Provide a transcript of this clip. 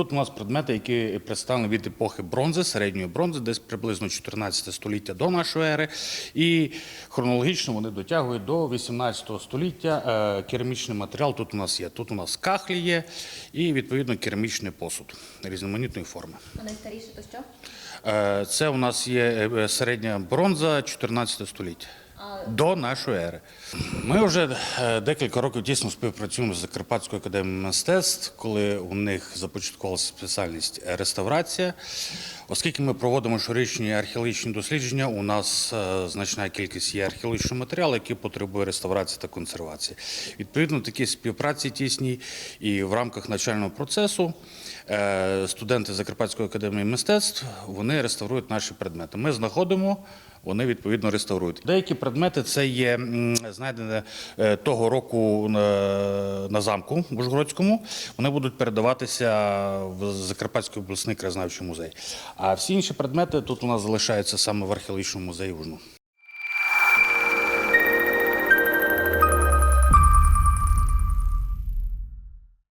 Тут у нас предмети, які представлені від епохи бронзи, середньої бронзи, десь приблизно 14 століття до нашої ери. І хронологічно вони дотягують до 18 століття. Е, Керамічний матеріал тут у нас є. Тут у нас кахлі є і відповідно керамічний посуд різноманітної форми. А найстаріше то що? Е, Це у нас є е, середня бронза 14 століття. До нашої ери. Ми вже е, декілька років тісно співпрацюємо з Закарпатською академією мистецтв, коли у них започаткувалася спеціальність реставрація. Оскільки ми проводимо щорічні археологічні дослідження, у нас е, значна кількість є археологічного матеріалу, який потребує реставрації та консервації. Відповідно, такі співпраці тісні і в рамках навчального процесу е, студенти Закарпатської академії мистецтв вони реставрують наші предмети. Ми знаходимо. Вони відповідно реставрують. Деякі предмети це є знайдене е, того року на, замку в Ужгородському. Вони будуть передаватися в Закарпатський обласний краєзнавчий музей. А всі інші предмети тут у нас залишаються саме в археологічному музеї Ужну.